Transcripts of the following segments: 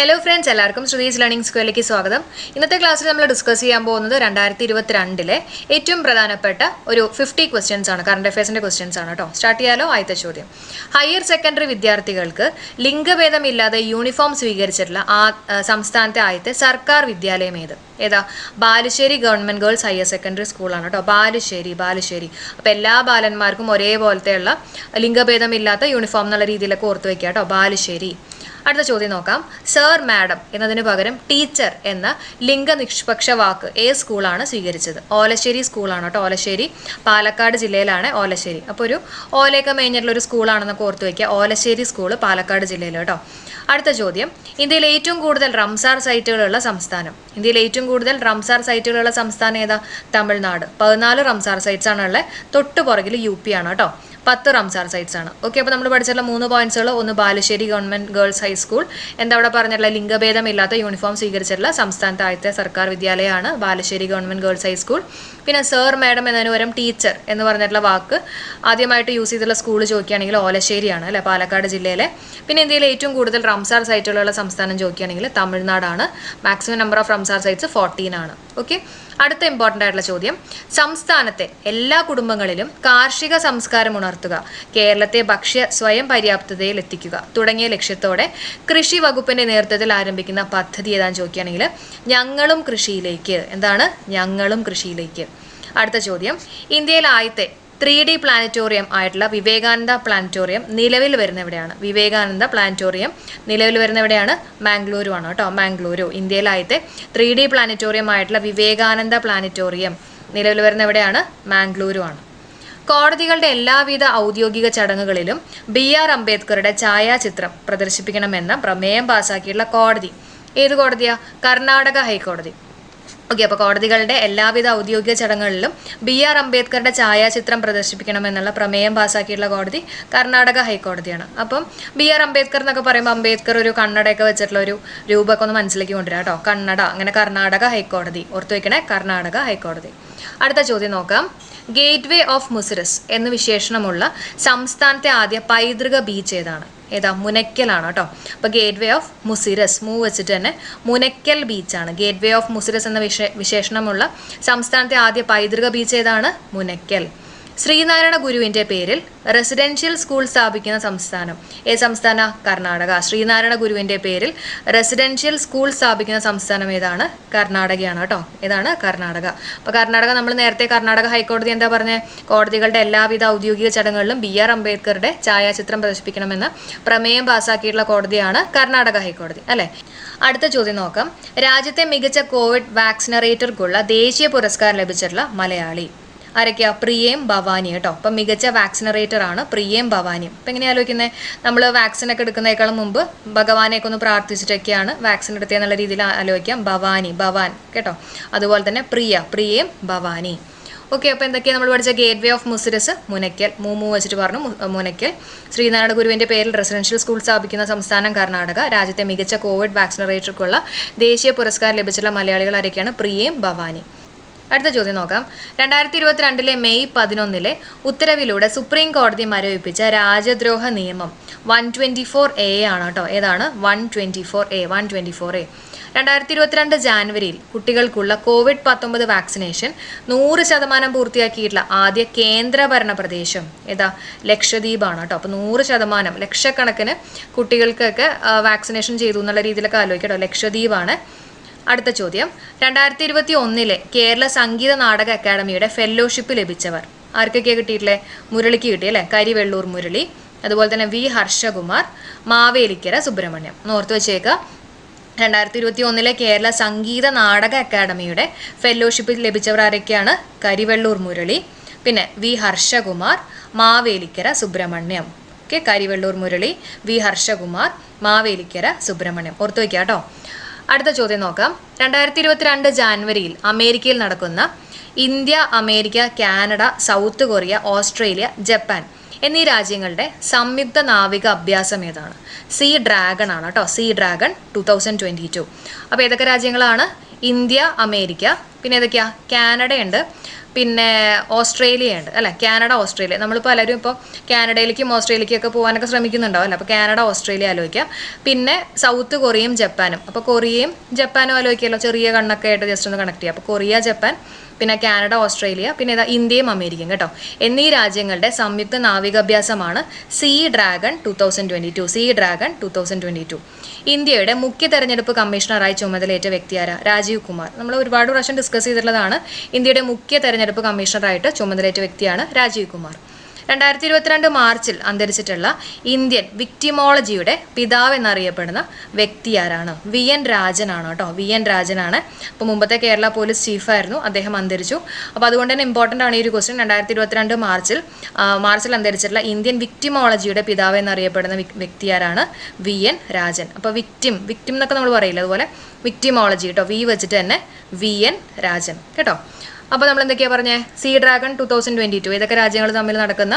Hello friends എല്ലാവർക്കും Shruthi's learning സ്കൂളിലേക്ക് സ്വാഗതം. ഇന്നത്തെ ക്ലാസ്സിൽ നമ്മൾ ഡിസ്കസ് ചെയ്യാൻ പോകുന്നത് രണ്ടായിരത്തി ഇരുപത്തിരണ്ടിലെ ഏറ്റവും പ്രധാനപ്പെട്ട ഒരു ഫിഫ്റ്റി ക്വസ്റ്റ്യൻസ് ആണ്. കറണ്ട് അഫയേഴ്സിന്റെ ക്വസ്റ്റ്യൻസ് ആണ് കേട്ടോ സ്റ്റാർട്ട് ചെയ്യാലോ? ആദ്യത്തെ ചോദ്യം. ഹയർ സെക്കൻഡറി വിദ്യാർത്ഥികൾക്ക് ലിംഗഭേദമില്ലാതെ യൂണിഫോം സ്വീകരിച്ചിട്ടുള്ള ആ സംസ്ഥാനത്തെ ആദ്യത്തെ സർക്കാർ വിദ്യാലയം ഏത്? ഏതാ? Balussery government girls higher secondary സ്കൂളാണ് കേട്ടോ ബാലുശ്ശേരി ബാലുശ്ശേരി. അപ്പോൾ എല്ലാ ബാലന്മാർക്കും ഒരേപോലത്തെയുള്ള ലിംഗഭേദമില്ലാത്ത യൂണിഫോം എന്നുള്ള രീതിയിലൊക്കെ ഓർത്ത് വയ്ക്കുക കേട്ടോ ബാലുശ്ശേരി. അടുത്ത ചോദ്യം നോക്കാം. സർ മാഡം എന്നതിന് പകരം ടീച്ചർ എന്ന ലിംഗനിഷ്പക്ഷ വാക്ക് ഏ സ്കൂളാണ് സ്വീകരിച്ചത്? ഓലശ്ശേരി സ്കൂളാണ് കേട്ടോ. ഓലശ്ശേരി പാലക്കാട് ജില്ലയിലാണ് ഓലശ്ശേരി. അപ്പോൾ ഒരു ഓലയൊക്കെ മേഞ്ഞിട്ടുള്ള ഒരു സ്കൂളാണെന്നൊക്കെ ഓർത്ത് വയ്ക്കുക ഓലശ്ശേരി സ്കൂൾ പാലക്കാട് ജില്ലയിൽ കേട്ടോ. അടുത്ത ചോദ്യം. ഇന്ത്യയിൽ ഏറ്റവും കൂടുതൽ റംസാർ സൈറ്റുകളുള്ള സംസ്ഥാനം. ഇന്ത്യയിൽ ഏറ്റവും കൂടുതൽ റംസാർ സൈറ്റുകളുള്ള സംസ്ഥാനം ഏതാ? തമിഴ്നാട്. പതിനാല് റംസാർ സൈറ്റ്സ് ആണുള്ളത് തൊട്ട് പുറകിൽ യു പി ആണ് കേട്ടോ. പത്ത് റംസാർ സൈറ്റ്സ് ആണ്. ഓക്കെ അപ്പോൾ നമ്മൾ പഠിച്ചിട്ടുള്ള മൂന്ന് പോയിന്റ്സുകൾ ഒന്ന് ബാലുശ്ശേരി ഗവൺമെന്റ് ഗേൾസ് ഹൈസ്കൂൾ എന്താ അവിടെ പറഞ്ഞിട്ടുള്ള ലിംഗഭേദമില്ലാത്ത യൂണിഫോം സ്വീകരിച്ചിട്ടുള്ള സംസ്ഥാനത്തെ ആദ്യത്തെ സർക്കാർ വിദ്യാലയമാണ് Balussery government girls high school പിന്നെ സർ മാഡം എന്നതിന് ടീച്ചർ എന്ന് പറഞ്ഞിട്ടുള്ള വാക്ക് ആദ്യമായിട്ട് യൂസ് ചെയ്തിട്ടുള്ള സ്കൂൾ ചോദിക്കുകയാണെങ്കിൽ ഓലശ്ശേരിയാണ് അല്ലെ പാലക്കാട് ജില്ലയിലെ. പിന്നെ ഇന്ത്യയിലെ ഏറ്റവും കൂടുതൽ റംസാർ സൈറ്റുകളുള്ള സംസ്ഥാനം ചോദിക്കുകയാണെങ്കിൽ തമിഴ്നാടാണ്. Maximum number of Ramsar sites fourteen ആണ്. ഓക്കെ അടുത്ത ഇമ്പോർട്ടന്റ് ആയിട്ടുള്ള ചോദ്യം. സംസ്ഥാനത്തെ എല്ലാ കുടുംബങ്ങളിലും കാർഷിക സംസ്കാരം ഉണർത്തുക. കേരളത്തെ ഭക്ഷ്യ സ്വയം പര്യാപ്തതയിൽ എത്തിക്കുക. തുടങ്ങിയ ലക്ഷ്യത്തോടെ കൃഷി വകുപ്പിന്റെ നേതൃത്വത്തിൽ ആരംഭിക്കുന്ന പദ്ധതി ഏതാന്ന് ചോദിക്കുകയാണെങ്കിൽ ഞങ്ങളും കൃഷിയിലേക്ക്. എന്താണ്? ഞങ്ങളും കൃഷിയിലേക്ക്. അടുത്ത ചോദ്യം. ഇന്ത്യയിൽ ആദ്യത്തെ ത്രീ ഡി പ്ലാനറ്റോറിയം ആയിട്ടുള്ള വിവേകാനന്ദ പ്ലാനറ്റോറിയം നിലവിൽ വരുന്ന എവിടെയാണ് വിവേകാനന്ദ പ്ലാനറ്റോറിയം നിലവിൽ വരുന്ന എവിടെയാണ് മാംഗ്ലൂരു ആണ് കേട്ടോ. മാംഗ്ലൂരു. ഇന്ത്യയിലായത്തെ ത്രീ ഡി പ്ലാനറ്റോറിയം ആയിട്ടുള്ള വിവേകാനന്ദ പ്ലാനറ്റോറിയം നിലവിൽ വരുന്ന എവിടെയാണ് മാംഗ്ലൂരു ആണ് കോടതികളുടെ എല്ലാവിധ ഔദ്യോഗിക ചടങ്ങുകളിലും ബി ആർ അംബേദ്കറുടെ ഛായാചിത്രം പ്രദർശിപ്പിക്കണമെന്ന പ്രമേയം പാസാക്കിയിട്ടുള്ള കോടതി. ഏത് കോടതിയാ? കർണാടക ഹൈക്കോടതി. ഓക്കെ അപ്പോൾ കോടതികളുടെ എല്ലാവിധ ഔദ്യോഗിക ചടങ്ങുകളിലും ബി ആർ അംബേദ്കറുടെ ഛായാചിത്രം പ്രദർശിപ്പിക്കണമെന്നുള്ള പ്രമേയം പാസ്സാക്കിയിട്ടുള്ള കോടതി കർണാടക ഹൈക്കോടതിയാണ്. അപ്പം ബി ആർ അംബേദ്കർ എന്നൊക്കെ പറയുമ്പോൾ അംബേദ്കർ ഒരു കണ്ണടയൊക്കെ വെച്ചിട്ടുള്ള ഒരു രൂപമൊക്കെ ഒന്ന് മനസ്സിലേക്ക് കൊണ്ടുവരാം കേട്ടോ. കണ്ണട അങ്ങനെ കർണാടക ഹൈക്കോടതി. ഓർത്തു വെക്കണേ കർണാടക ഹൈക്കോടതി. അടുത്ത ചോദ്യം നോക്കാം. ഗേറ്റ് വേ ഓഫ് മുസിറസ് എന്ന വിശേഷണമുള്ള സംസ്ഥാനത്തെ ആദ്യ പൈതൃക ബീച്ച് ഏതാണ്? ഏതാ? മുനയ്ക്കലാണ് കേട്ടോ. അപ്പോൾ gateway of Muziris move വെച്ചിട്ട് തന്നെ മുനയ്ക്കൽ ബീച്ചാണ്. ഗേറ്റ് വേ ഓഫ് മുസിറസ് എന്ന വിശേഷണമുള്ള സംസ്ഥാനത്തെ ആദ്യ പൈതൃക ബീച്ച് ഏതാണ്? മുനയ്ക്കൽ. ശ്രീനാരായണ ഗുരുവിന്റെ പേരിൽ റെസിഡൻഷ്യൽ സ്കൂൾ സ്ഥാപിക്കുന്ന സംസ്ഥാനം. ഏ സംസ്ഥാന? കർണാടക. ശ്രീനാരായണ ഗുരുവിന്റെ പേരിൽ റെസിഡൻഷ്യൽ സ്കൂൾ സ്ഥാപിക്കുന്ന സംസ്ഥാനം ഏതാണ്? കർണാടകയാണ് കേട്ടോ. ഏതാണ്? കർണാടക. അപ്പോൾ കർണാടക നമ്മൾ നേരത്തെ കർണാടക ഹൈക്കോടതി എന്താ പറഞ്ഞത് കോടതികളുടെ എല്ലാവിധ ഔദ്യോഗിക ചടങ്ങുകളിലും ബി ആർ അംബേദ്കറുടെ ഛായാചിത്രം പ്രദർശിപ്പിക്കണമെന്ന് പ്രമേയം പാസാക്കിയിട്ടുള്ള കോടതിയാണ് കർണാടക ഹൈക്കോടതി. അല്ലേ? അടുത്ത ചോദ്യം നോക്കാം. രാജ്യത്തെ മികച്ച കോവിഡ് വാക്സിനറേറ്റർക്കുള്ള ദേശീയ പുരസ്കാരം ലഭിച്ചിട്ടുള്ള മലയാളി. ആരൊക്കെയാ? പ്രിയേം ഭവാനി കേട്ടോ. അപ്പം മികച്ച വാക്സിനറേറ്റർ ആണ് പ്രിയേം ഭവാനി. അപ്പം എങ്ങനെയാ ആലോചിക്കുന്നത് നമ്മൾ വാക്സിൻ ഒക്കെ എടുക്കുന്നതിനേക്കാളും മുമ്പ് ഭഗവാനെയൊക്കെ ഒന്ന് പ്രാർത്ഥിച്ചിട്ടൊക്കെയാണ് വാക്സിൻ എടുത്തതെന്നുള്ള രീതിയിൽ ആലോചിക്കാം. ഭവാനി ഭവാൻ കേട്ടോ. അതുപോലെ തന്നെ പ്രിയ പ്രിയേം ഭവാനി. ഓക്കെ അപ്പോൾ എന്തൊക്കെയാണ് നമ്മൾ പഠിച്ച gateway of Muziris Munakkal മൂമു വെച്ചിട്ട് പറഞ്ഞു മുനയ്ക്കൽ. ശ്രീനാരായണ ഗുരുവിന്റെ പേരിൽ റെസിഡൻഷ്യൽ സ്കൂൾ സ്ഥാപിക്കുന്ന സംസ്ഥാനം കർണാടക. രാജ്യത്തെ മികച്ച കോവിഡ് വാക്സിനറേറ്റർക്കുള്ള ദേശീയ പുരസ്കാരം ലഭിച്ചിട്ടുള്ള മലയാളികൾ ആരൊക്കെയാണ്? പ്രിയേം ഭവാനി. അടുത്ത ചോദ്യം നോക്കാം. രണ്ടായിരത്തി ഇരുപത്തിരണ്ടിലെ മെയ് പതിനൊന്നിലെ ഉത്തരവിലൂടെ സുപ്രീം കോടതി മരവിപ്പിച്ച രാജദ്രോഹ നിയമം വൺ ട്വന്റി ഫോർ എ ആണ് കേട്ടോ. ഏതാണ്? One twenty four A one twenty four A. രണ്ടായിരത്തി ഇരുപത്തിരണ്ട് ജാനുവരിയിൽ കുട്ടികൾക്കുള്ള കോവിഡ് പത്തൊമ്പത് വാക്സിനേഷൻ നൂറ് ശതമാനം പൂർത്തിയാക്കിയിട്ടുള്ള ആദ്യ കേന്ദ്രഭരണ പ്രദേശം ഏതാ? ലക്ഷദ്വീപാണ് കേട്ടോ. അപ്പോൾ നൂറ് ശതമാനം ലക്ഷക്കണക്കിന് കുട്ടികൾക്കൊക്കെ വാക്സിനേഷൻ ചെയ്തു എന്നുള്ള രീതിയിലൊക്കെ ആലോചിക്കട്ടോ ലക്ഷദ്വീപാണ്. അടുത്ത ചോദ്യം. രണ്ടായിരത്തി ഇരുപത്തി ഒന്നിലെ കേരള സംഗീത നാടക അക്കാദമിയുടെ ഫെല്ലോഷിപ്പ് ലഭിച്ചവർ. ആർക്കൊക്കെ കിട്ടിയിട്ടില്ലേ മുരളിക്ക് കിട്ടി അല്ലേ കരിവെള്ളൂർ മുരളി. അതുപോലെ തന്നെ വി ഹർഷകുമാർ മാവേലിക്കര സുബ്രഹ്മണ്യം. നോർത്ത് ഓർത്ത് വെച്ചേക്കുക രണ്ടായിരത്തി ഇരുപത്തി ഒന്നിലെ കേരള സംഗീത നാടക അക്കാദമിയുടെ ഫെല്ലോഷിപ്പ് ലഭിച്ചവർ ആരൊക്കെയാണ്? കരിവെള്ളൂർ മുരളി പിന്നെ V Harshakumar Mavelikkara Subrahmanyam. Okay? Karivellur Murali V Harshakumar Mavelikkara Subrahmanyam. ഓർത്ത് വയ്ക്കുക കേട്ടോ അടുത്ത ചോദ്യം നോക്കാം. രണ്ടായിരത്തി ഇരുപത്തിരണ്ട് ജാനുവരിയിൽ അമേരിക്കയിൽ നടക്കുന്ന India America Canada South Korea Australia Japan എന്നീ രാജ്യങ്ങളുടെ സംയുക്ത നാവിക അഭ്യാസം ഏതാണ്? സി ഡ്രാഗൺ ആണ് കേട്ടോ. Sea dragon two thousand twenty two. അപ്പോൾ ഏതൊക്കെ രാജ്യങ്ങളാണ് ഇന്ത്യ അമേരിക്ക പിന്നെ ഏതൊക്കെയാ? ഉണ്ട് പിന്നെ ഓസ്ട്രേലിയ ഉണ്ട് അല്ലേ? Canada Australia. നമ്മൾ പലരും ഇപ്പോൾ കാനഡയിലേക്കും ഓസ്ട്രേലിയക്കും ഒക്കെ പോകാനൊക്കെ ശ്രമിക്കുന്നുണ്ടാവും അല്ലേ? അപ്പോൾ കാനഡ ഓസ്ട്രേലിയ ആലോചിക്കാം. പിന്നെ സൗത്ത് കൊറിയയും ജപ്പാനും. അപ്പോൾ കൊറിയയും ജപ്പാനും ആലോചിക്കുമല്ലോ ചെറിയ കണ്ണൊക്കെ ആയിട്ട് ജസ്റ്റ് ഒന്ന് കണക്ട് ചെയ്യാം. അപ്പോൾ കൊറിയ ജപ്പാൻ പിന്നെ കാനഡ ഓസ്ട്രേലിയ പിന്നെ ഇതാ ഇന്ത്യയും അമേരിക്കയും കേട്ടോ. എന്നീ രാജ്യങ്ങളുടെ സംയുക്ത നാവികാഭ്യാസമാണ് sea dragon two thousand twenty two. Sea dragon two thousand twenty two. ഇന്ത്യയുടെ മുഖ്യ തെരഞ്ഞെടുപ്പ് കമ്മീഷണറായി ചുമതലയേറ്റ വ്യക്തിയാര രാജീവ് കുമാർ. നമ്മൾ ഒരുപാട് പ്രാവശ്യം ഡിസ്കസ് ചെയ്തിട്ടുള്ളതാണ്. ഇന്ത്യയുടെ മുഖ്യ തെരഞ്ഞെടുപ്പ് കമ്മീഷണറായിട്ട് ചുമതലയേറ്റ വ്യക്തിയാണ് രാജീവ് കുമാർ. രണ്ടായിരത്തി ഇരുപത്തിരണ്ട് മാർച്ചിൽ അന്തരിച്ചിട്ടുള്ള ഇന്ത്യൻ വിക്ടിമോളജിയുടെ പിതാവ് എന്നറിയപ്പെടുന്ന വ്യക്തി ആരാണ്? വി എൻ രാജനാണ് കേട്ടോ. വി എൻ രാജനാണ്. അപ്പോൾ മുമ്പത്തെ കേരള പോലീസ് ചീഫായിരുന്നു. അദ്ദേഹം അന്തരിച്ചു. അപ്പോൾ അതുകൊണ്ട് തന്നെ ഇമ്പോർട്ടന്റ് ആണ് ഈ ഒരു ക്വസ്റ്റ്യൻ രണ്ടായിരത്തി ഇരുപത്തിരണ്ട് മാർച്ചിൽ മാർച്ചിൽ അന്തരിച്ചിട്ടുള്ള ഇന്ത്യൻ വിക്ടിമോളജിയുടെ പിതാവ് എന്നറിയപ്പെടുന്ന വ്യക്- വ്യക്തി ആരാണ്? V N Rajan. അപ്പോൾ വിക്ടിം വിക്ടിം എന്നൊക്കെ നമ്മൾ പറയില്ല? അതുപോലെ വിക്ടിമോളജി കേട്ടോ. വി വെച്ചിട്ട് തന്നെ വി എൻ രാജൻ. കേട്ടോ? അപ്പോൾ നമ്മൾ എന്തൊക്കെയാണ് പറഞ്ഞത് sea dragon two thousand twenty two ഇതൊക്കെ രാജ്യങ്ങൾ തമ്മിൽ നടക്കുന്ന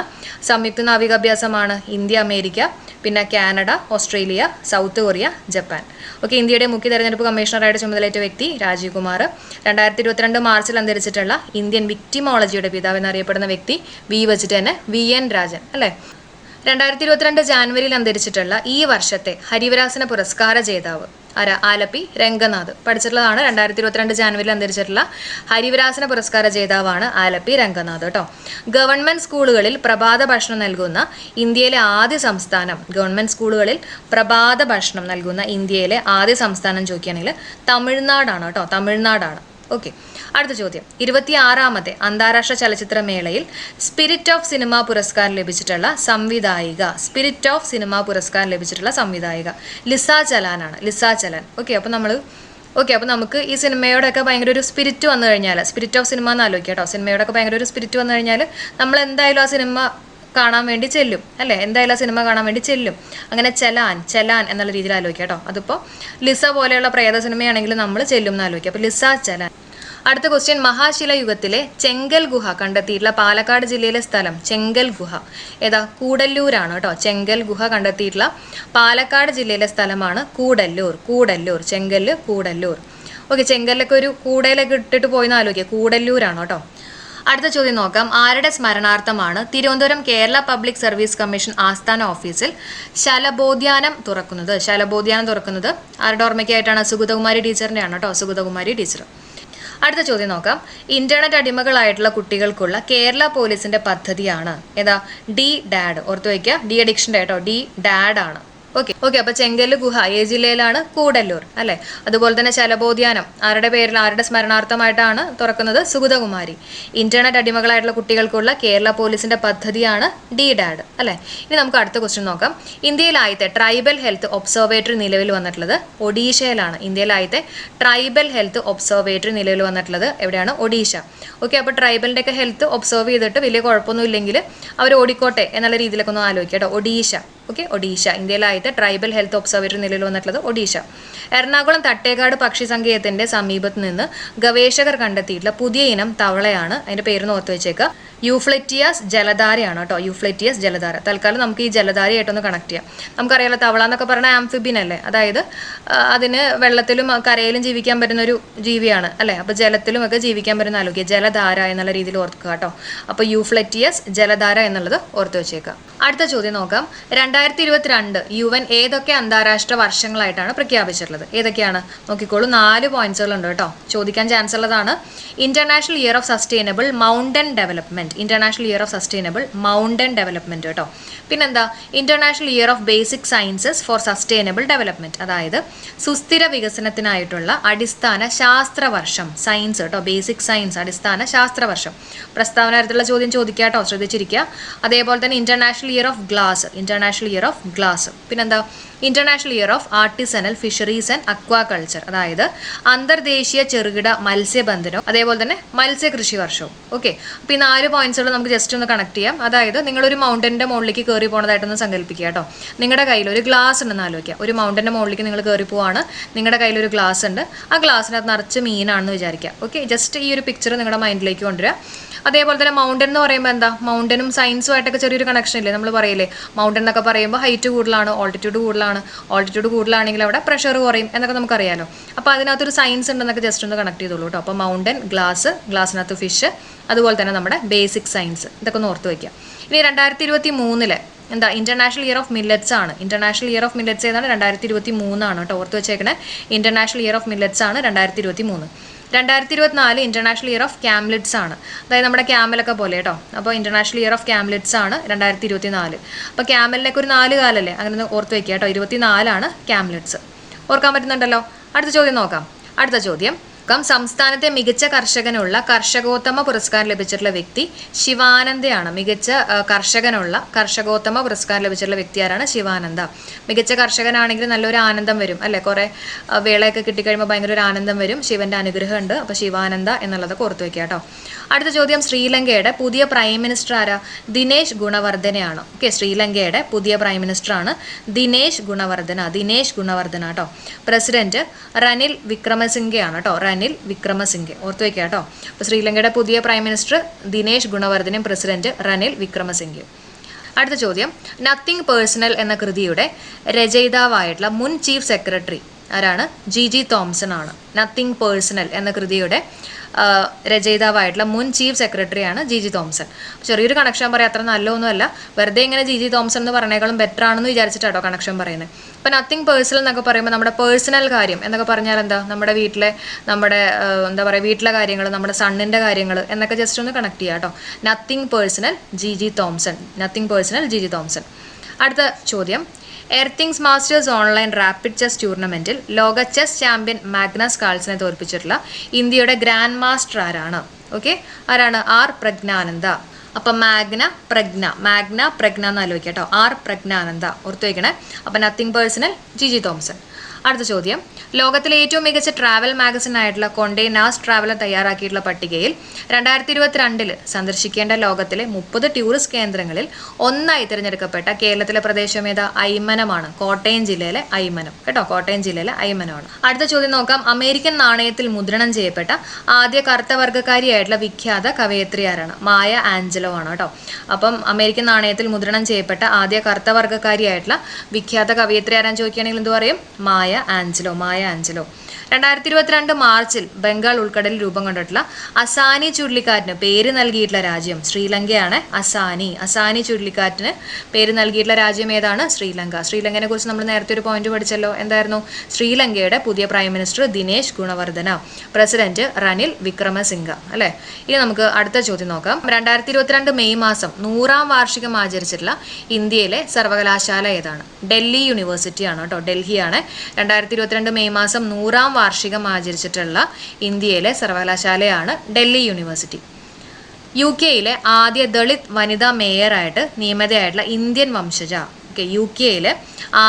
സംയുക്ത നാവികാഭ്യാസമാണ് ഇന്ത്യ അമേരിക്ക പിന്നെ Canada Australia South Korea Japan. Okay ഇന്ത്യയുടെ മുഖ്യ തെരഞ്ഞെടുപ്പ് കമ്മീഷണറായിട്ട് ചുമതലയേറ്റ വ്യക്തി രാജീവ് കുമാർ. രണ്ടായിരത്തി ഇരുപത്തിരണ്ട് മാർച്ചിൽ അന്തരിച്ചിട്ടുള്ള ഇന്ത്യൻ വിക്ടിമോളജിയുടെ പിതാവ് എന്നറിയപ്പെടുന്ന വ്യക്തി വി വെച്ചിട്ട് തന്നെ വി എൻ രാജൻ അല്ലേ? രണ്ടായിരത്തി ഇരുപത്തിരണ്ട് ജാനുവരിയിൽ അന്തരിച്ചിട്ടുള്ള ഈ വർഷത്തെ ഹരിവരാസന പുരസ്കാര ജേതാവ് ആരാ ആലപ്പി രംഗനാഥ്. പഠിച്ചിട്ടുള്ളതാണ് രണ്ടായിരത്തി ഇരുപത്തിരണ്ട് ജാനുവരിയിൽ അന്തരിച്ചിട്ടുള്ള ഹരിവരാസന പുരസ്കാര ജേതാവാണ് ആലപ്പി രംഗനാഥ് കേട്ടോ. ഗവൺമെന്റ് സ്കൂളുകളിൽ പ്രഭാത ഭക്ഷണം നൽകുന്ന ഇന്ത്യയിലെ ആദ്യ സംസ്ഥാനം ഗവൺമെന്റ് സ്കൂളുകളിൽ പ്രഭാത ഭക്ഷണം നൽകുന്ന ഇന്ത്യയിലെ ആദ്യ സംസ്ഥാനം ചോദിക്കുകയാണെങ്കിൽ തമിഴ്നാടാണ് കേട്ടോ തമിഴ്നാടാണ്. ഓക്കെ അടുത്ത ചോദ്യം. ഇരുപത്തിയാറാമത്തെ അന്താരാഷ്ട്ര ചലച്ചിത്രമേളയിൽ സ്പിരിറ്റ് ഓഫ് സിനിമ പുരസ്കാരം ലഭിച്ചിട്ടുള്ള സംവിധായിക സ്പിരിറ്റ് ഓഫ് സിനിമ പുരസ്കാരം ലഭിച്ചിട്ടുള്ള സംവിധായിക ലിസ ചലാനാണ്. ലിസ ചലാൻ. ഓക്കെ അപ്പോൾ നമ്മൾ ഓക്കെ അപ്പോൾ നമുക്ക് ഈ സിനിമയോടൊക്കെ ഭയങ്കര ഒരു സ്പിരിറ്റ് വന്നു കഴിഞ്ഞാൽ സ്പിരിറ്റ് ഓഫ് സിനിമ എന്ന് ആലോചിക്കാം കേട്ടോ. സിനിമയോടൊക്കെ ഭയങ്കര ഒരു സ്പിരിറ്റ് വന്നു കഴിഞ്ഞാൽ നമ്മൾ എന്തായാലും ആ സിനിമ കാണാൻ വേണ്ടി ചെല്ലും അല്ലേ? എന്തായാലും ആ സിനിമ കാണാൻ വേണ്ടി ചെല്ലും. അങ്ങനെ ചെലാൻ ചെലാൻ എന്നുള്ള രീതിയിൽ ആലോചിക്കാം കേട്ടോ. അതിപ്പോൾ ലിസ പോലെയുള്ള പ്രേത സിനിമയാണെങ്കിലും നമ്മൾ ചെല്ലും എന്ന് ആലോചിക്കാം. അപ്പോൾ ലിസ ചെലാൻ. അടുത്ത ക്വസ്റ്റ്യൻ മഹാശിലയുഗത്തിലെ ചെങ്കൽ ഗുഹ കണ്ടെത്തിയിട്ടുള്ള പാലക്കാട് ജില്ലയിലെ സ്ഥലം ചെങ്കൽ ഗുഹ. ഏതാ? കൂടല്ലൂരാണ് കേട്ടോ. ചെങ്കൽ ഗുഹ കണ്ടെത്തിയിട്ടുള്ള പാലക്കാട് ജില്ലയിലെ സ്ഥലമാണ് കൂടല്ലൂർ. കൂടല്ലൂർ. ചെങ്കൽ കൂടല്ലൂർ. ഓക്കെ ചെങ്കല്ലൊക്കെ ഒരു കൂടയിലൊക്കെ ഇട്ടിട്ട് പോയെന്ന് ആലോചിക്കുക കൂടല്ലൂരാണ് കേട്ടോ. അടുത്ത ചോദ്യം നോക്കാം. ആരുടെ സ്മരണാർത്ഥമാണ് Thiruvananthapuram Kerala public service commission ആസ്ഥാന ഓഫീസിൽ ശലബോധ്യാനം തുറക്കുന്നത്? ശലബോധ്യാനം തുറക്കുന്നത് ആരുടെ ഓർമ്മയ്ക്കായിട്ടാണ്? സുഗതകുമാരി ടീച്ചറിന്റെ ആണ് കേട്ടോ. സുഗതകുമാരി ടീച്ചർ അടുത്ത ചോദ്യം നോക്കാം. ഇന്റർനെറ്റ് അടിമകളായിട്ടുള്ള കുട്ടികൾക്കുള്ള കേരള പോലീസിന്റെ പദ്ധതിയാണ്. ഏതാ? ഡി ഡാഡ് ഓർത്ത് വയ്ക്കുക. ഡി അഡിക്ഷൻ കേട്ടോ. ഡി ഡാഡ് ആണ്. ഓക്കെ ഓക്കെ അപ്പൊ ചെങ്കൽ ഗുഹ ഏ ജില്ലയിലാണ് കൂടല്ലൂർ അല്ലെ? അതുപോലെ തന്നെ ശലബോധ്യാനം ആരുടെ പേരിൽ ആരുടെ സ്മരണാർത്ഥമായിട്ടാണ് തുറക്കുന്നത്? സുഗതകുമാരി. ഇന്റർനെറ്റ് അടിമകളായിട്ടുള്ള കുട്ടികൾക്കുള്ള കേരള പോലീസിന്റെ പദ്ധതിയാണ് ഡി ഡാഡ് അല്ലെ? ഇനി നമുക്ക് അടുത്ത ക്വസ്റ്റ്യൻ നോക്കാം. ഇന്ത്യയിലായത്തെ ട്രൈബൽ ഹെൽത്ത് ഒബ്സർവേറ്ററി നിലവിൽ വന്നിട്ടുള്ളത് ഒഡീഷയിലാണ്. ഇന്ത്യയിലായത്തെ ട്രൈബൽ ഹെൽത്ത് ഒബ്സർവേറ്ററി നിലവിൽ വന്നിട്ടുള്ളത് എവിടെയാണ്? ഒഡീഷ. ഓക്കെ അപ്പോൾ ട്രൈബലിന്റെ ഒക്കെ ഹെൽത്ത് ഒബ്സർവ് ചെയ്തിട്ട് വലിയ കുഴപ്പമൊന്നും ഇല്ലെങ്കിൽ അവർ ഓടിക്കോട്ടെ എന്നുള്ള രീതിയിലൊക്കെ ഒന്ന് ആലോചിക്കാം കേട്ടോ. ഒഡീഷ. ഓക്കെ ഒഡീഷ. ഇന്ത്യയിലായിട്ട് ട്രൈബൽ ഹെൽത്ത് ഒബ്സർവേറ്ററി നിലയിൽ വന്നിട്ടുള്ളത് ഒഡീഷ. എറണാകുളം തട്ടേക്കാട് പക്ഷി സങ്കേതത്തിന്റെ സമീപത്ത് നിന്ന് ഗവേഷകർ കണ്ടെത്തിയിട്ടുള്ള പുതിയ ഇനം തവളയാണ്. അതിന്റെ പേര് ഓർത്ത് വെച്ചേക്കുക യൂഫ്ലെറ്റിയസ് ജലധാരയാണ് കേട്ടോ. യൂഫ്ലെറ്റിയസ് ജലധാര. തൽക്കാലം നമുക്ക് ഈ ജലധാരയായിട്ടൊന്ന് കണക്ട് ചെയ്യാം. നമുക്കറിയാലോ തവള എന്നൊക്കെ പറഞ്ഞാൽ ആംഫിബിൻ അല്ലേ അതായത് അതിന് വെള്ളത്തിലും കരയിലും ജീവിക്കാൻ പറ്റുന്ന ഒരു ജീവിയാണ് അല്ലേ? അപ്പോൾ ജലത്തിലും ഒക്കെ ജീവിക്കാൻ പറ്റുന്ന ആലോചിക്കുക ജലധാര എന്നുള്ള രീതിയിൽ ഓർക്കുക കേട്ടോ. അപ്പോൾ യൂഫ്ലെറ്റിയസ് ജലധാര എന്നുള്ളത് ഓർത്ത് വെച്ചേക്കുക. അടുത്ത ചോദ്യം നോക്കാം. രണ്ടായിരത്തി ഇരുപത്തിരണ്ട് യു എൻ ഏതൊക്കെ അന്താരാഷ്ട്ര വർഷങ്ങളായിട്ടാണ് പ്രഖ്യാപിച്ചിട്ടുള്ളത്? ഏതൊക്കെയാണ്? നോക്കിക്കോളൂ. നാല് പോയിന്റ്സുകളുണ്ട് കേട്ടോ. ചോദിക്കാൻ ചാൻസ് ഉള്ളതാണ്. International year of sustainable mountain development international year of sustainable mountain development കേട്ടോ. പിന്നെന്താ? International year of basic sciences for sustainable development അതായത് സുസ്ഥിര വികസനത്തിനായിട്ടുള്ള അടിസ്ഥാന ശാസ്ത്ര വർഷം സയൻസ് കേട്ടോ ബേസിക് സയൻസ് അടിസ്ഥാന ശാസ്ത്രവർഷം. പ്രസ്താവന തരത്തിലുള്ള ചോദ്യം ചോദിക്കുക കേട്ടോ ശ്രദ്ധിച്ചിരിക്കുക. അതേപോലെ തന്നെ international year of glass international year of glass പിന്നെന്താ? International year of artisanal fisheries and aquaculture അതായത് അന്തർദേശീയ ചെറുകിട മത്സ്യബന്ധനവും അതേപോലെ തന്നെ മത്സ്യകൃഷി വർഷവും ഓക്കെ അപ്പോൾ ഈ നാല് പോയിന്റ്സുകൾ നമുക്ക് ജസ്റ്റ് ഒന്ന് കണക്ട് ചെയ്യാം. അതായത് നിങ്ങളൊരു മൗണ്ടന്റെ മുകളിലേക്ക് കയറി പോണതായിട്ടൊന്ന് സങ്കല്പിക്കുക കേട്ടോ. നിങ്ങളുടെ കയ്യിൽ ഒരു ഗ്ലാസ് ഉണ്ടെന്ന് ആലോചിക്കുക. ഒരു മൗണ്ടന്റെ മുകളിലേക്ക് നിങ്ങൾ കയറി പോവാണ്. നിങ്ങളുടെ കയ്യിൽ ഒരു ഗ്ലാസ് ഉണ്ട്. ആ ഗ്ലാസ്സിനകത്ത് നിറച്ച് മീനാണെന്ന് വിചാരിക്കുക. ഓക്കെ ജസ്റ്റ് ഈ ഒരു പിക്ചർ നിങ്ങളുടെ മൈൻഡിലേക്ക് കൊണ്ടുവരിക. അതേപോലെ തന്നെ മൗണ്ടൻ എന്ന് പറയുമ്പോൾ എന്താ? മൗണ്ടനും സയൻസുമായിട്ടൊക്കെ ചെറിയൊരു കണക്ഷൻ ഇല്ലേ? നമ്മൾ പറയില്ലേ? മൗണ്ടൻ എന്നൊക്കെ പറയുമ്പോൾ ഹൈറ്റ് കൂടുതലാണ് ഓൾട്ടിറ്റ്യൂഡ് കൂടുതലാണ്. ഓൾട്ടിറ്റ്യൂഡ് കൂടുതലാണെങ്കിൽ അവിടെ പ്രഷർ കുറയും എന്നൊക്കെ നമുക്കറിയാലോ. അപ്പോൾ അതിനകത്തൊരു സയൻസ് ഉണ്ടെന്നൊക്കെ ജസ്റ്റ് ഒന്ന് കണക്ട് ചെയ്തോളൂ കേട്ടോ. അപ്പോൾ മൗണ്ടൻ ഗ്ലാസ് ഗ്ലാസ്സിനകത്ത് ഫിഷ് അതുപോലെ തന്നെ നമ്മുടെ ബേസിക് സയൻസ് ഇതൊക്കെ ഒന്ന് ഓർത്ത് വയ്ക്കുക ഇനി രണ്ടായിരത്തി ഇരുപത്തി മൂന്നിൽ എന്താ ഇന്റർനാഷണൽ ഇയർ ഓഫ് മില്ലറ്റ്സ് ആണ്. ഇന്റർനാഷണൽ ഇയർ ഓഫ് മില്ലറ്റ്സ് ഏതാണ്? രണ്ടായിരത്തി ഇരുപത്തി മൂന്നാണ് കേട്ടോ ഓർത്ത് വെച്ചേക്കണേ. ഇന്റർനാഷണൽ ഇയർ ഓഫ് മില്ലറ്റ്സ് ആണ് രണ്ടായിരത്തി ഇരുപത്തി മൂന്ന് രണ്ടായിരത്തി ഇരുപത്തിനാല് ഇന്റർനാഷണൽ ഇയർ ഓഫ് ക്യാംലിറ്റ്സ് ആണ്. അതായത് നമ്മുടെ ക്യാമലൊക്കെ പോലെ കേട്ടോ. അപ്പോൾ ഇന്റർനാഷണൽ ഇയർ ഓഫ് ക്യാംലിറ്റ്സ് ആണ് രണ്ടായിരത്തി ഇരുപത്തി നാല് അപ്പോൾ ക്യാമലിനൊക്കെ ഒരു നാല് കാലല്ലേ? അങ്ങനെ ഒന്ന് ഓർത്ത് വെക്കുക കേട്ടോ. ഇരുപത്തി നാലാണ് ക്യാംലിറ്റ്സ് ഓർക്കാൻ പറ്റുന്നുണ്ടല്ലോ? അടുത്ത ചോദ്യം നോക്കാം. അടുത്ത ചോദ്യം. കം സംസ്ഥാനത്തെ മികച്ച കർഷകനുള്ള കർഷകോത്തമ പുരസ്കാരം ലഭിച്ചിട്ടുള്ള വ്യക്തി ശിവാനന്ദയാണ്. മികച്ച കർഷകനുള്ള കർഷകോത്തമ പുരസ്കാരം ലഭിച്ചിട്ടുള്ള വ്യക്തി ആരാണ്? ശിവാനന്ദ. മികച്ച കർഷകനാണെങ്കിൽ നല്ലൊരു ആനന്ദം വരും അല്ലെ? കുറെ വേളയൊക്കെ കിട്ടിക്കഴിയുമ്പോൾ ഭയങ്കര ഒരു ആനന്ദം വരും ശിവന്റെ അനുഗ്രഹം ഉണ്ട് അപ്പോൾ ശിവാനന്ദ എന്നുള്ളതൊക്കെ ഓർത്തു വെക്കുക കേട്ടോ അടുത്ത ചോദ്യം ശ്രീലങ്കയുടെ പുതിയ പ്രൈം മിനിസ്റ്റർ ആരാ? ദിനേശ് ഗുണവർദ്ധനയാണ്. ഓക്കെ ശ്രീലങ്കയുടെ പുതിയ പ്രൈം മിനിസ്റ്റർ ആണ് ദിനേശ് ഗുണവർദ്ധന ദിനേശ് ഗുണവർദ്ധന കേട്ടോ പ്രസിഡന്റ് റനിൽ വിക്രമസിംഗെയാണ് കേട്ടോ റനിൽ വിക്രമസിംഗെ. ഓർത്ത് വയ്ക്കുക കേട്ടോ. അപ്പോൾ ശ്രീലങ്കയുടെ പുതിയ പ്രൈം മിനിസ്റ്റർ ദിനേശ് ഗുണവർദ്ധനും പ്രസിഡന്റ് റനിൽ വിക്രമസിംഗെ. അടുത്ത ചോദ്യം. നത്തിങ് പേഴ്സണൽ എന്ന കൃതിയുടെ രചയിതാവായിട്ടുള്ള മുൻ ചീഫ് സെക്രട്ടറി ആരാണ്? ജി ജി തോംസൺ ആണ്. നത്തിങ് പേഴ്സണൽ എന്ന കൃതിയുടെ രചയിതാവായിട്ടുള്ള മുൻ ചീഫ് സെക്രട്ടറിയാണ് ജി ജി തോംസൺ ചെറിയൊരു കണക്ഷൻ പറയാം അത്ര നല്ലതൊന്നുമല്ല വെറുതെ ഇങ്ങനെ ജി ജി തോംസൺ എന്ന് പറഞ്ഞേക്കാളും ബെറ്റർ ആണെന്ന് വിചാരിച്ചിട്ടാട്ടോ കണക്ഷൻ പറയുന്നത് ഇപ്പം നത്തിങ് പേഴ്സണൽ എന്നൊക്കെ പറയുമ്പോൾ നമ്മുടെ പേഴ്സണൽ കാര്യം എന്നൊക്കെ പറഞ്ഞാൽ എന്താ? നമ്മുടെ വീട്ടിലെ നമ്മുടെ എന്താ പറയുക വീട്ടിലെ കാര്യങ്ങൾ നമ്മുടെ സണ്ണിന്റെ കാര്യങ്ങൾ എന്നൊക്കെ ജസ്റ്റ് ഒന്ന് കണക്ട് ചെയ്യാം കേട്ടോ. Nothing personal G G Thomson nothing personal G G Thomson അടുത്ത ചോദ്യം. Airthings masters online rapid chess ടൂർണമെന്റിൽ ലോക ചെസ് ചാമ്പ്യൻ മാഗ്നസ് കാൾസിനെ തോൽപ്പിച്ചിട്ടുള്ള ഇന്ത്യയുടെ ഗ്രാൻഡ് മാസ്റ്റർ ആരാണ്? ഓക്കെ ആരാണ്? ആർ പ്രജ്ഞാനന്ദ. അപ്പം മാഗ്ന പ്രജ്ഞ. മാഗ്ന പ്രജ്ഞ എന്ന് ആലോചിക്കുക കേട്ടോ. ആർ പ്രജ്ഞാനന്ദ. ഓർത്തു വയ്ക്കണേ അപ്പം nothing personal G G Thomson അടുത്ത ചോദ്യം. ലോകത്തിലെ ഏറ്റവും മികച്ച ട്രാവൽ മാഗസിൻ ആയിട്ടുള്ള കൊണ്ടേ നാസ് ട്രാവലർ തയ്യാറാക്കിയിട്ടുള്ള പട്ടികയിൽ രണ്ടായിരത്തി ഇരുപത്തിരണ്ടിൽ സന്ദർശിക്കേണ്ട ലോകത്തിലെ മുപ്പത് ടൂറിസ്റ്റ് കേന്ദ്രങ്ങളിൽ ഒന്നായി തിരഞ്ഞെടുക്കപ്പെട്ട കേരളത്തിലെ പ്രദേശം ഏതാ? ഐമനമാണ് കോട്ടയം ജില്ലയിലെ അയ്മനം. കേട്ടോ കോട്ടയം ജില്ലയിലെ അയ്മനമാണ്. അടുത്ത ചോദ്യം നോക്കാം. അമേരിക്കൻ നാണയത്തിൽ മുദ്രണം ചെയ്യപ്പെട്ട ആദ്യ കറുത്ത വർഗക്കാരിയായിട്ടുള്ള വിഖ്യാത കവയത്രി ആരാണ്? മായ ആഞ്ചലോ ആണ് കേട്ടോ. അപ്പം അമേരിക്കൻ നാണയത്തിൽ മുദ്രണം ചെയ്യപ്പെട്ട ആദ്യ കറുത്ത വർഗക്കാരിയായിട്ടുള്ള വിഖ്യാത കവയത്രി ആരാൻ ചോദിക്കുകയാണെങ്കിൽ എന്ത് പറയും? Maya Angelou Maya Angelou. രണ്ടായിരത്തി ഇരുപത്തിരണ്ട് മാർച്ചിൽ ബംഗാൾ ഉൾക്കടലിൽ രൂപം കൊണ്ടിട്ടുള്ള അസാനി ചുഴലിക്കാറ്റിന് പേര് നൽകിയിട്ടുള്ള രാജ്യം ശ്രീലങ്കയാണ് അസാനി. അസാനി ചുഴലിക്കാറ്റിന് പേര് നൽകിയിട്ടുള്ള രാജ്യം ഏതാണ്? ശ്രീലങ്ക. ശ്രീലങ്കനെ കുറിച്ച് നമ്മൾ നേരത്തെ ഒരു പോയിന്റ് പഠിച്ചല്ലോ. എന്തായിരുന്നു? ശ്രീലങ്കയുടെ പുതിയ prime minister Dinesh Gunawardena president Ranil Wickremesinghe അല്ലെ? ഇനി നമുക്ക് അടുത്ത ചോദ്യം നോക്കാം. രണ്ടായിരത്തി ഇരുപത്തിരണ്ട് മെയ് മാസം നൂറാം വാർഷികം ആചരിച്ചിട്ടുള്ള ഇന്ത്യയിലെ സർവകലാശാല ഏതാണ്? ഡൽഹി യൂണിവേഴ്സിറ്റി ആണ് കേട്ടോ. ഡൽഹിയാണ്. രണ്ടായിരത്തി ഇരുപത്തിരണ്ട് മെയ് മാസം നൂറാം വാർഷികം ആചരിച്ചിട്ടുള്ള ഇന്ത്യയിലെ സർവകലാശാലയാണ് ഡൽഹി യൂണിവേഴ്സിറ്റി. യു കെയിലെ ആദ്യ ദളിത് വനിതാ മേയറായിട്ട് നിയമിതയായിട്ടുള്ള ഇന്ത്യൻ വംശജ ഓക്കെ യു കെയിലെ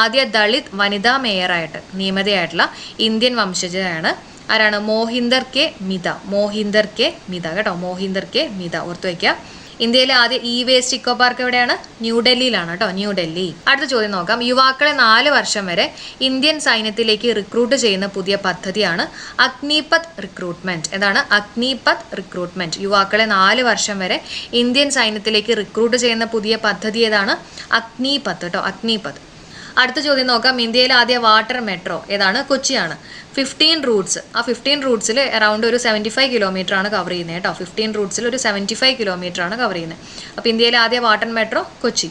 ആദ്യ ദളിത് വനിതാ മേയറായിട്ട് നിയമിതയായിട്ടുള്ള ഇന്ത്യൻ വംശജയാണ് ആരാണ്? മോഹിന്ദർ കെ മിത മോഹിന്ദർ കെ മിത കേട്ടോ മോഹിന്ദർ കെ മിത ഓർത്തു വയ്ക്കുക. ഇന്ത്യയിലെ ആദ്യ ഇ വേസ്റ്റ് ഇക്കോ പാർക്ക് എവിടെയാണ് ന്യൂഡൽഹിയിലാണ് കേട്ടോ ന്യൂഡൽഹി അടുത്ത ചോദ്യം നോക്കാം. യുവാക്കളെ നാല് വർഷം വരെ ഇന്ത്യൻ സൈന്യത്തിലേക്ക് റിക്രൂട്ട് ചെയ്യുന്ന പുതിയ പദ്ധതിയാണ് അഗ്നിപത് റിക്രൂട്ട്മെന്റ് എന്താണ്? അഗ്നിപത് റിക്രൂട്ട്മെന്റ് യുവാക്കളെ നാല് വർഷം വരെ ഇന്ത്യൻ സൈന്യത്തിലേക്ക് റിക്രൂട്ട് ചെയ്യുന്ന പുതിയ പദ്ധതി ഏതാണ്? അഗ്നിപത് കേട്ടോ അഗ്നിപത് അടുത്ത ചോദ്യം നോക്കാം. ഇന്ത്യയിലെ ആദ്യ വാട്ടർ മെട്രോ ഏതാണ്? കൊച്ചിയാണ്. ഫിഫ്റ്റീൻ റൂട്ട്സ് ആ ഫിഫ്റ്റീൻ റൂട്ട്സിൽ അറൗണ്ട് ഒരു സെവന്റി ഫൈവ് കിലോമീറ്റർ ആണ് കവർ ചെയ്യുന്നത് കേട്ടോ. ഫിഫ്റ്റീൻ റൂട്ട്സിൽ ഒരു സെവന്റി ഫൈവ് കിലോമീറ്റർ ആണ് കവർ ചെയ്യുന്നത്. അപ്പോൾ ഇന്ത്യയിലെ ആദ്യ വാട്ടർ മെട്രോ കൊച്ചി.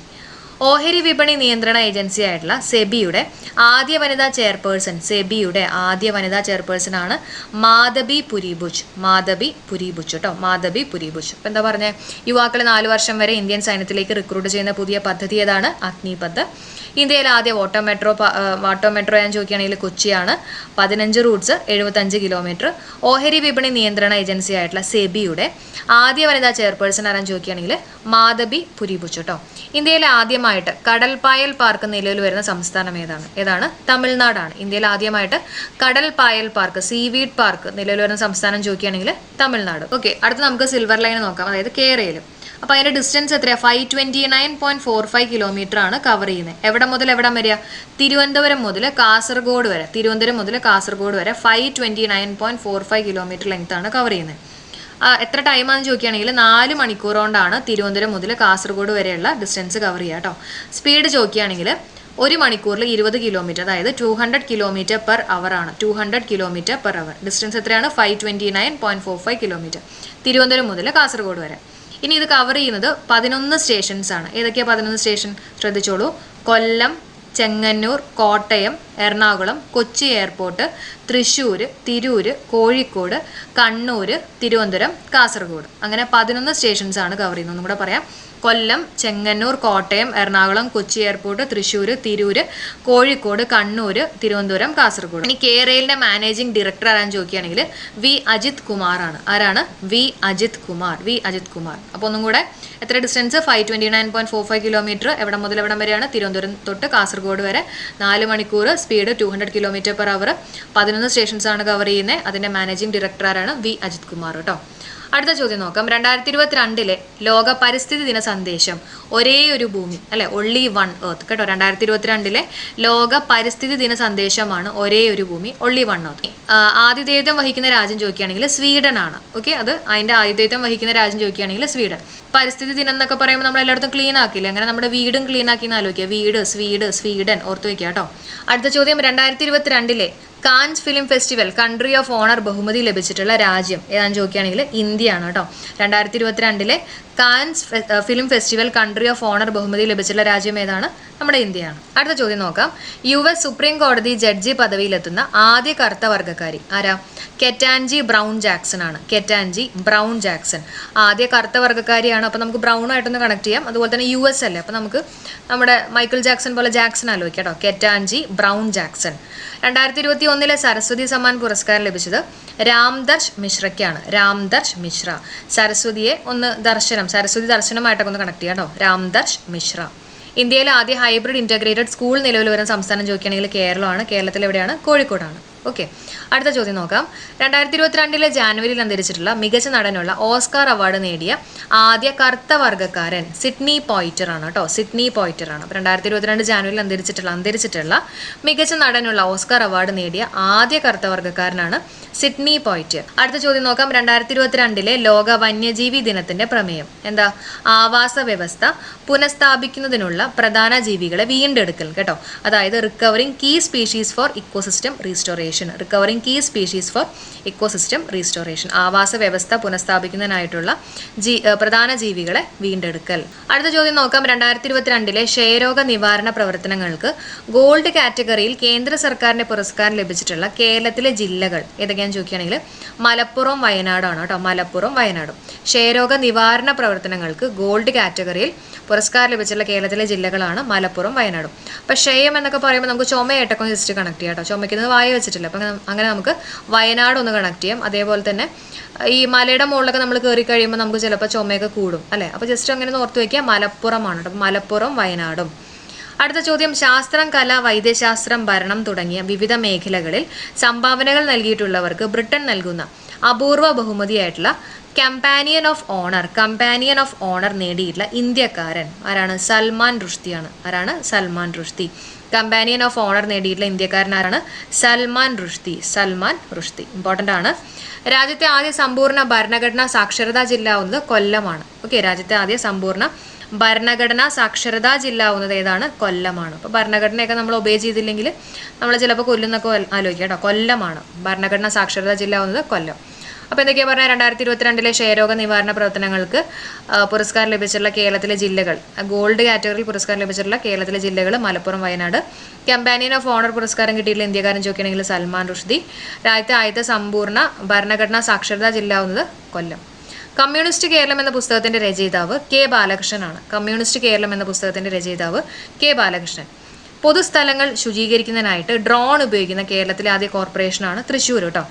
ഓഹരി വിപണി നിയന്ത്രണ ഏജൻസി ആയിട്ടുള്ള സെബിയുടെ ആദ്യ വനിതാ ചെയർപേഴ്സൺ സെബിയുടെ ആദ്യ വനിതാ ചെയർപേഴ്സൺ ആണ് മാധബി പുരിബുജ് മാധബി പുരിബുജ് കേട്ടോ മാധബി പുരിബുജ് ഇപ്പം എന്താ പറഞ്ഞേ? യുവാക്കളെ നാല് വർഷം വരെ ഇന്ത്യൻ സൈന്യത്തിലേക്ക് റിക്രൂട്ട് ചെയ്യുന്ന പുതിയ പദ്ധതി ഏതാണ്? അഗ്നിപത്ത് ഇന്ത്യയിലെ ആദ്യ ഓട്ടോ മെട്രോ ഓട്ടോ മെട്രോ ഞാൻ ചോദിക്കുകയാണെങ്കിൽ കൊച്ചിയാണ്. പതിനഞ്ച് റൂട്ട്സ് എഴുപത്തഞ്ച് കിലോമീറ്റർ ഓഹരി വിപണി നിയന്ത്രണ ഏജൻസി ആയിട്ടുള്ള സെബിയുടെ ആദ്യ വനിതാ ചെയർപേഴ്സൺ ആരാൻ ചോദിക്കുകയാണെങ്കിൽ മാധബി പുരിബുജ് കേട്ടോ ഇന്ത്യയിലെ ആദ്യമായിട്ട് കടൽപ്പായൽ പാർക്ക് നിലവിൽ വരുന്ന സംസ്ഥാനം ഏതാണ്? ഏതാണ്? തമിഴ്നാടാണ്. ഇന്ത്യയിൽ ആദ്യമായിട്ട് കടൽപ്പായൽ പാർക്ക് സീവീഡ് പാർക്ക് നിലവിൽ വരുന്ന സംസ്ഥാനം ചോദിക്കുകയാണെങ്കിൽ തമിഴ്നാട്. ഓക്കെ അടുത്ത് നമുക്ക് സിൽവർ ലൈൻ നോക്കാം. അതായത് കേരളയിൽ അപ്പോൾ അതിന്റെ ഡിസ്റ്റൻസ് എത്രയാണ് five twenty nine point four five kilometre ആണ് കവർ ചെയ്യുന്നത്. എവിടെ മുതൽ എവിടെ വരിക തിരുവനന്തപുരം മുതൽ കാസർഗോഡ് വരെ. തിരുവനന്തപുരം മുതൽ കാസർഗോഡ് വരെ five twenty nine point four five kilometre length ആണ് കവർ ചെയ്യുന്നത്. എത്ര ടൈമാണെന്ന് ചോദിക്കുകയാണെങ്കിൽ നാല് മണിക്കൂർ കൊണ്ടാണ് തിരുവനന്തപുരം മുതൽ കാസർഗോഡ് വരെയുള്ള ഡിസ്റ്റൻസ് കവർ ചെയ്യുക കേട്ടോ സ്പീഡ് ചോദിക്കുകയാണെങ്കിൽ ഒരു മണിക്കൂറിൽ ഇരുപത് കിലോമീറ്റർ അതായത് two hundred kilometre per hour ആണ്. Two hundred kilometre per hour distance എത്രയാണ്? Five twenty nine point four five kilometre Thiruvananthapuram മുതൽ കാസർഗോഡ് വരെ. ഇനി ഇത് കവർ ചെയ്യുന്നത് പതിനൊന്ന് സ്റ്റേഷൻസ് ആണ്. ഏതൊക്കെയാണ് പതിനൊന്ന് സ്റ്റേഷൻ ശ്രദ്ധിച്ചോളൂ. കൊല്ലം ചെങ്ങന്നൂർ കോട്ടയം എറണാകുളം കൊച്ചി എയർപോർട്ട് തൃശ്ശൂർ തിരൂർ കോഴിക്കോട് കണ്ണൂർ തിരുവനന്തപുരം കാസർഗോഡ്. അങ്ങനെ പതിനൊന്ന് സ്റ്റേഷൻസാണ് കവർ ചെയ്യുന്നത്. ഒന്നും കൂടെ പറയാം. കൊല്ലം ചെങ്ങന്നൂർ കോട്ടയം എറണാകുളം കൊച്ചി എയർപോർട്ട് തൃശ്ശൂർ തിരൂർ കോഴിക്കോട് കണ്ണൂർ തിരുവനന്തപുരം കാസർഗോഡ്. ഇനി കേരളിന്റെ മാനേജിംഗ് ഡയറക്ടർ ആരാന്ന് ചോദിക്കുകയാണെങ്കിൽ വി അജിത് കുമാർ ആണ് ആരാണ്? വി അജിത് കുമാർ. വി അജിത് കുമാർ. അപ്പോൾ ഒന്നും കൂടെ എത്ര distance five twenty nine point four five kilometre എവിടെ മുതൽ എവിടം വരെയാണ്? തിരുവനന്തപുരം തൊട്ട് കാസർഗോഡ് വരെ. നാല് മണിക്കൂർ speed two hundred kilometre per hour പതിനൊന്ന് സ്റ്റേഷൻസാണ് കവർ ചെയ്യുന്നത്. അതിന്റെ മാനേജിംഗ് ഡയറക്ടർ ആരാണ്? വി അജിത് കുമാർ കേട്ടോ. അടുത്ത ചോദ്യം നോക്കാം. രണ്ടായിരത്തി ഇരുപത്തിരണ്ടിലെ ലോക പരിസ്ഥിതി ദിന സന്ദേശം. ഒരേ ഒരു ഭൂമി അല്ലെ? ഒള്ളി വൺ എർത്ത് കേട്ടോ രണ്ടായിരത്തി ഇരുപത്തിരണ്ടിലെ ലോക പരിസ്ഥിതി ദിന സന്ദേശമാണ് ഒരേ ഒരു ഭൂമി ഒള്ളി വൺ എർത്ത് ആതിഥേയത്വം വഹിക്കുന്ന രാജ്യം ചോദിക്കുകയാണെങ്കിൽ സ്വീഡൻ ആണ്. ഓക്കെ അത് അതിന്റെ ആതിഥേയത്വം വഹിക്കുന്ന രാജ്യം ചോദിക്കുകയാണെങ്കിൽ സ്വീഡൻ. പരിസ്ഥിതി ദിനം എന്നൊക്കെ പറയുമ്പോൾ നമ്മൾ എല്ലായിടത്തും ക്ലീൻ ആക്കില്ല? അങ്ങനെ നമ്മുടെ വീടും ക്ലീൻ ആക്കി എന്ന് ആലോചിക്കുക. വീട് സ്വീഡ് സ്വീഡൻ ഓർത്ത് വെക്കുക കേട്ടോ. അടുത്ത ചോദ്യം രണ്ടായിരത്തി ഇരുപത്തിരണ്ടിലെ Cannes film festival country of honour ബഹുമതി ലഭിച്ചിട്ടുള്ള രാജ്യം. ഏതാണെന്ന് ചോദിക്കുകയാണെങ്കിൽ ഇന്ത്യയാണ് കേട്ടോ. രണ്ടായിരത്തി ഇരുപത്തിരണ്ടിലെ Cannes film festival country of honour ബഹുമതി ലഭിച്ചിട്ടുള്ള രാജ്യം ഏതാണ്? നമ്മുടെ ഇന്ത്യയാണ്. അടുത്ത ചോദ്യം നോക്കാം. യു എസ് സുപ്രീം കോടതി ജഡ്ജി പദവിയിലെത്തുന്ന ആദ്യ കറുത്ത വർഗക്കാരി ആരാ? കെറ്റാൻജി ബ്രൗൺ ജാക്സൺ ആണ്. Ketanji Brown Jackson. ആദ്യ കറുത്ത വർഗക്കാരിയാണ് അപ്പോൾ നമുക്ക് ബ്രൗൺ ആയിട്ടൊന്ന് കണക്ട് ചെയ്യാം. അതുപോലെ തന്നെ യു എസ് അല്ലേ? അപ്പോൾ നമുക്ക് നമ്മുടെ മൈക്കിൾ ജാക്സൺ പോലെ ജാക്സൺ ആലോചിക്കാം കേട്ടോ. Ketanji Brown Jackson. രണ്ടായിരത്തി ഇരുപത്തി ഒന്നിലെ സരസ്വതി സമ്മാൻ പുരസ്കാരം ലഭിച്ചത് രാംദർശ് മിശ്രയ്ക്കാണ്. രാംദർശ് മിശ്ര. സരസ്വതിയെ ഒന്ന് ദർശനം സരസ്വതി ദർശനമായിട്ടൊക്കെ ഒന്ന് കണക്ട് ചെയ്യാം കേട്ടോ രാംദർശ് മിശ്ര. ഇന്ത്യയിലെ ആദ്യ ഹൈബ്രിഡ് ഇന്റഗ്രേറ്റഡ് സ്കൂൾ നിലവിൽ വരുന്ന സംസ്ഥാനം ചോദിക്കുകയാണെങ്കിൽ കേരളമാണ്. കേരളത്തിൽ എവിടെയാണ്? കോഴിക്കോടാണ്. ഓക്കെ അടുത്ത ചോദ്യം നോക്കാം. രണ്ടായിരത്തി ഇരുപത്തിരണ്ടിലെ ജാനുവരിയിൽ അന്തരിച്ചിട്ടുള്ള മികച്ച നടനുള്ള ഓസ്കാർ അവാർഡ് നേടിയ ആദ്യ കറുത്ത വർഗക്കാരൻ സിഡ്നി പോയിറ്റർ ആണ് കേട്ടോ. സിഡ്നി പോയിറ്റർ ആണ്. രണ്ടായിരത്തി ഇരുപത്തിരണ്ട് ജാനുവരിയിൽ അന്തരിച്ചിട്ടുള്ള അന്തരിച്ചിട്ടുള്ള മികച്ച നടനുള്ള ഓസ്കാർ അവാർഡ് നേടിയ ആദ്യ കറുത്ത വർഗക്കാരനാണ് സിഡ്നി പോയിറ്റ് അടുത്ത ചോദ്യം നോക്കാം. രണ്ടായിരത്തി ഇരുപത്തിരണ്ടിലെ ലോക വന്യജീവി ദിനത്തിന്റെ പ്രമേയം. എന്താ? ആവാസ വ്യവസ്ഥ പുനഃസ്ഥാപിക്കുന്നതിനുള്ള പ്രധാന ജീവികളെ വീണ്ടെടുക്കൽ കേട്ടോ. അതായത് recovering key species for ecosystem restoration. Recovering key species for ecosystem restoration ആവാസ വ്യവസ്ഥ പുനഃസ്ഥാപിക്കുന്നതിനായിട്ടുള്ള ജീ പ്രധാന ജീവികളെ വീണ്ടെടുക്കൽ. അടുത്ത ചോദ്യം നോക്കാം. രണ്ടായിരത്തി ഇരുപത്തിരണ്ടിലെ ക്ഷയരോഗ നിവാരണ പ്രവർത്തനങ്ങൾക്ക് ഗോൾഡ് കാറ്റഗറിയിൽ കേന്ദ്ര സർക്കാരിന്റെ പുരസ്കാരം ലഭിച്ചിട്ടുള്ള കേരളത്തിലെ ജില്ലകൾ ഏതൊക്കെയാണെന്ന് ചോദിക്കുകയാണെങ്കിൽ മലപ്പുറം വയനാടാണ് കേട്ടോ. മലപ്പുറം വയനാടും. ക്ഷയരോഗ നിവാരണ പ്രവർത്തനങ്ങൾക്ക് ഗോൾഡ് കാറ്റഗറിയിൽ പുരസ്കാരം ലഭിച്ചിട്ടുള്ള കേരളത്തിലെ ജില്ലകളാണ് മലപ്പുറം വയനാടും. അപ്പോൾ ക്ഷയം എന്നൊക്കെ പറയുമ്പോൾ നമുക്ക് ചുമയായിട്ടൊക്കെ ജസ്റ്റ് കണക്ട് ചെയ്യാം കേട്ടോ. ചുമയ്ക്കുന്നത് വായ വെച്ചിട്ടില്ല. അപ്പം അങ്ങനെ നമുക്ക് വയനാട് ഒന്ന് കണക്ട് ചെയ്യാം. അതേപോലെ തന്നെ ഈ മലയുടെ മുകളിലൊക്കെ നമ്മൾ കയറി കഴിയുമ്പോൾ നമുക്ക് ചിലപ്പോൾ ചുമയൊക്കെ കൂടും അല്ലേ? അപ്പോൾ ജസ്റ്റ് അങ്ങനെ ഓർത്ത് വയ്ക്കുക മലപ്പുറമാണ് കേട്ടോ. മലപ്പുറം വയനാടും. അടുത്ത ചോദ്യം ശാസ്ത്രം കല വൈദ്യശാസ്ത്രം ഭരണം തുടങ്ങിയ വിവിധ മേഖലകളിൽ സംഭാവനകൾ നൽകിയിട്ടുള്ളവർക്ക് ബ്രിട്ടൻ നൽകുന്ന അപൂർവ ബഹുമതിയായിട്ടുള്ള companion of honour companion of honour നേടിയിട്ടുള്ള ഇന്ത്യക്കാരൻ ആരാണ്? സൽമാൻ റുഷ്ദിയാണ്. ആരാണ്? Salman Rushdie. Companion of honour നേടിയിട്ടുള്ള ഇന്ത്യക്കാരൻ ആരാണ്? സൽമാൻ റുഷ്ദി. സൽമാൻ റുഷ്ദി. ഇമ്പോർട്ടന്റ് ആണ്. രാജ്യത്തെ ആദ്യ സമ്പൂർണ ഭരണഘടനാ സാക്ഷരതാ ജില്ല ആവുന്നത് കൊല്ലമാണ്. ഓക്കെ രാജ്യത്തെ ആദ്യ സമ്പൂർണ ഭരണഘടനാ സാക്ഷരതാ ജില്ല ആവുന്നത് ഏതാണ്? കൊല്ലമാണ്. അപ്പോൾ ഭരണഘടനയൊക്കെ നമ്മൾ ഒബേ ചെയ്തില്ലെങ്കിൽ നമ്മൾ ചിലപ്പോൾ കൊല്ലുന്നൊക്കെ ആലോചിക്കാം കേട്ടോ. കൊല്ലമാണ്. ഭരണഘടനാ സാക്ഷരതാ ജില്ല ആവുന്നത് കൊല്ലം. അപ്പോൾ എന്തൊക്കെയാ പറഞ്ഞാൽ രണ്ടായിരത്തി ഇരുപത്തിരണ്ടിലെ ക്ഷയരോഗ നിവാരണ പ്രവർത്തനങ്ങൾക്ക് പുരസ്കാരം ലഭിച്ചിട്ടുള്ള കേരളത്തിലെ ജില്ലകൾ ഗോൾഡ് കാറ്റഗറിയിൽ പുരസ്കാരം ലഭിച്ചിട്ടുള്ള കേരളത്തിലെ ജില്ലകൾ Malappuram Wayanad. Companion of honour പുരസ്കാരം കിട്ടിയിട്ടുള്ള ഇന്ത്യക്കാരൻ ചോദിക്കുകയാണെങ്കിൽ സൽമാൻ റുഷ്ദി. രാജ്യത്തെ ആദ്യത്തെ സമ്പൂർണ ഭരണഘടനാ സാക്ഷരതാ ജില്ല ആവുന്നത് കൊല്ലം. കമ്മ്യൂണിസ്റ്റ് കേരളം എന്ന പുസ്തകത്തിന്റെ രചയിതാവ് കെ ബാലകൃഷ്ണനാണ്. കമ്മ്യൂണിസ്റ്റ് കേരളം എന്ന പുസ്തകത്തിന്റെ രചയിതാവ് കെ ബാലകൃഷ്ണൻ. പൊതുസ്ഥലങ്ങൾ ശുചീകരിക്കുന്നതിനായിട്ട് ഡ്രോൺ ഉപയോഗിക്കുന്ന കേരളത്തിലെ ആദ്യ കോർപ്പറേഷനാണ് തൃശ്ശൂർ കേട്ടോ.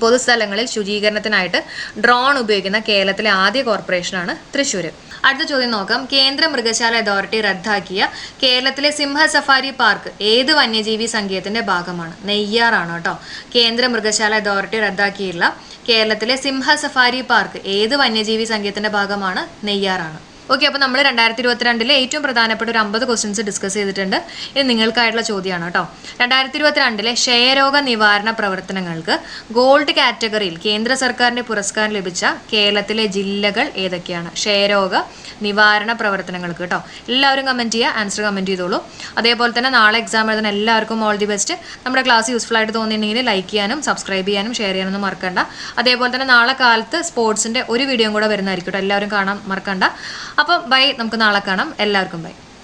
പൊതുസ്ഥലങ്ങളിൽ ശുചീകരണത്തിനായിട്ട് ഡ്രോൺ ഉപയോഗിക്കുന്ന കേരളത്തിലെ ആദ്യ കോർപ്പറേഷനാണ് തൃശ്ശൂർ അടുത്ത ചോദ്യം നോക്കാം. കേന്ദ്ര മൃഗശാല അതോറിറ്റി റദ്ദാക്കിയ കേരളത്തിലെ സിംഹ സഫാരി പാർക്ക് ഏത് വന്യജീവി സങ്കേതത്തിന്റെ ഭാഗമാണ്? നെയ്യാറാണ് കേട്ടോ. കേന്ദ്ര മൃഗശാല അതോറിറ്റി റദ്ദാക്കിയുള്ള കേരളത്തിലെ സിംഹ സഫാരി പാർക്ക് ഏത് വന്യജീവി സങ്കേതത്തിന്റെ ഭാഗമാണ്? നെയ്യാറാണ്. ഓക്കെ അപ്പോൾ നമ്മൾ രണ്ടായിരത്തി ഇരുപത്തിരണ്ടിലെ ഏറ്റവും പ്രധാനപ്പെട്ട ഒരു അമ്പത് ക്വസ്റ്റ്യൻസ് ഡിസ്കസ് ചെയ്തിട്ടുണ്ട്. ഇത് നിങ്ങൾക്കായിട്ടുള്ള ചോദ്യമാണ് കേട്ടോ. രണ്ടായിരത്തി ഇരുപത്തിരണ്ടിലെ ക്ഷയരോഗ നിവാരണ പ്രവർത്തനങ്ങൾക്ക് ഗോൾഡ് കാറ്റഗറിയിൽ കേന്ദ്ര സർക്കാരിന്റെ പുരസ്കാരം ലഭിച്ച കേരളത്തിലെ ജില്ലകൾ ഏതൊക്കെയാണ്? ക്ഷയരോഗ നിവാരണ പ്രവർത്തനങ്ങൾക്ക് കേട്ടോ. എല്ലാവരും കമന്റ് ചെയ്യുക ആൻസർ കമന്റ് ചെയ്തോളൂ. അതേപോലെ തന്നെ നാളെ എക്സാം എഴുതുന്ന എല്ലാവർക്കും ഓൾ ദി ബെസ്റ്റ് നമ്മുടെ ക്ലാസ് യൂസ്ഫുൾ ആയിട്ട് തോന്നിയിട്ടുണ്ടെങ്കിൽ ലൈക്ക് ചെയ്യാനും സബ്സ്ക്രൈബ് ചെയ്യാനും ഷെയർ ചെയ്യാനൊന്നും മറക്കണ്ട. അതേപോലെ തന്നെ നാളെ കാലത്ത് സ്പോർട്സിന്റെ ഒരു വീഡിയോയും കൂടെ വരുന്നതായിരിക്കും കേട്ടോ. എല്ലാവരും കാണാൻ മറക്കണ്ട. അപ്പം ബൈ നമുക്ക് നാളെ കാണാം. എല്ലാവർക്കും ബൈ.